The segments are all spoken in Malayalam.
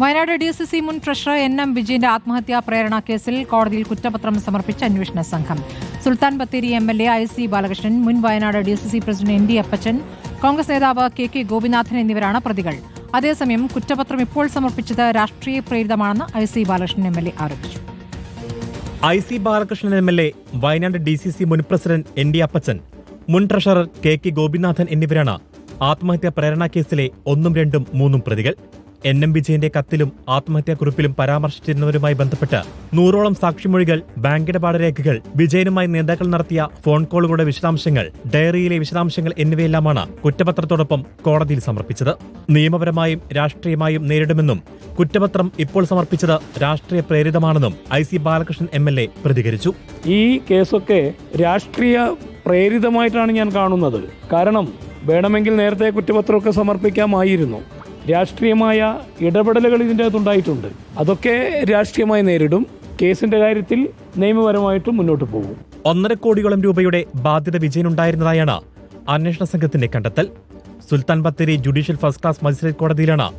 വയനാട് ഡി സി സി മുൻ ട്രഷറർ എൻ എം വിജയന്റെ ആത്മഹത്യാ പ്രേരണ കേസിൽ കോടതിയിൽ കുറ്റപത്രം സമർപ്പിച്ച അന്വേഷണ സംഘം. Sultan Bathery M L A I C Balakrishnan മുൻ Wayanad D C C president N D Appachan Congress നേതാവ് കെ കെ ഗോപിനാഥൻ എന്നിവരാണ് പ്രതികൾ. അതേസമയം കുറ്റപത്രം ഇപ്പോൾ സമർപ്പിച്ചത് രാഷ്ട്രീയ പ്രേരിതമാണെന്ന് I C Balakrishnan M L A ആരോപിച്ചു. I C Balakrishnan M L A Wayanad D C C മുൻ പ്രസിഡന്റ് എൻ ഡി അപ്പച്ചൻ മുൻ ട്രഷറർ കെ കെ ഗോപിനാഥൻ എന്നിവരാണ് ആത്മഹത്യാ പ്രേരണ കേസിലെ ഒന്നും രണ്ടും മൂന്നും പ്രതികൾ. എൻ എം വിജയന്റെ കത്തിലും ആത്മഹത്യാക്കുറിപ്പിലും പരാമർശിച്ചിരുന്നവരുമായി ബന്ധപ്പെട്ട് നൂറോളം സാക്ഷിമൊഴികൾ ബാങ്ക് ഇടപാട് രേഖകൾ വിജയനുമായി നേതാക്കൾ നടത്തിയ ഫോൺ കോളുകളുടെ വിശദാംശങ്ങൾ ഡയറിയിലെ വിശദാംശങ്ങൾ എന്നിവയെല്ലാമാണ് കുറ്റപത്രത്തോടൊപ്പം കോടതിയിൽ സമർപ്പിച്ചത്. നിയമപരമായും രാഷ്ട്രീയമായും നേരിടുമെന്നും കുറ്റപത്രം ഇപ്പോൾ സമർപ്പിച്ചത് രാഷ്ട്രീയ പ്രേരിതമാണെന്നും I C Balakrishnan M L A പ്രതികരിച്ചു. ഈ കേസൊക്കെ രാഷ്ട്രീയ പ്രേരിതമായിട്ടാണ് ഞാൻ കാണുന്നത്. കാരണം വേണമെങ്കിൽ നേരത്തെ കുറ്റപത്രമൊക്കെ സമർപ്പിക്കാമായിരുന്നു. രാഷ്ട്രീയമായ ഇടപെടലുകൾ ഇതിന്റെ അകത്തുണ്ടായിട്ടുണ്ട് അതൊക്കെ രാഷ്ട്രീയമായി നേരിടും. കേസിന്റെ കാര്യത്തിൽ നിയമപരമായിട്ടും മുന്നോട്ട് പോകും. ഒന്നര കോടിയോളം രൂപയുടെ ബാധ്യത വിജയനുണ്ടായിരുന്നതായാണ് അന്വേഷണ സംഘത്തിന്റെ കണ്ടെത്തൽ. Sultan Bathery judicial first class magistrate കോടതിയിലാണ്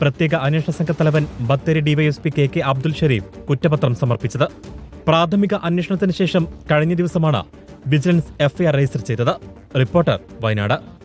പ്രത്യേക അന്വേഷണ സംഘ തലവൻ Bathery DYSP K K Abdul Sharif കുറ്റപത്രം സമർപ്പിച്ചത്. പ്രാഥമിക അന്വേഷണത്തിന് ശേഷം കഴിഞ്ഞ ദിവസമാണ് വിജിലൻസ് എഫ്ഐആർ രജിസ്റ്റർ ചെയ്തത്. റിപ്പോർട്ടർ വയനാട്.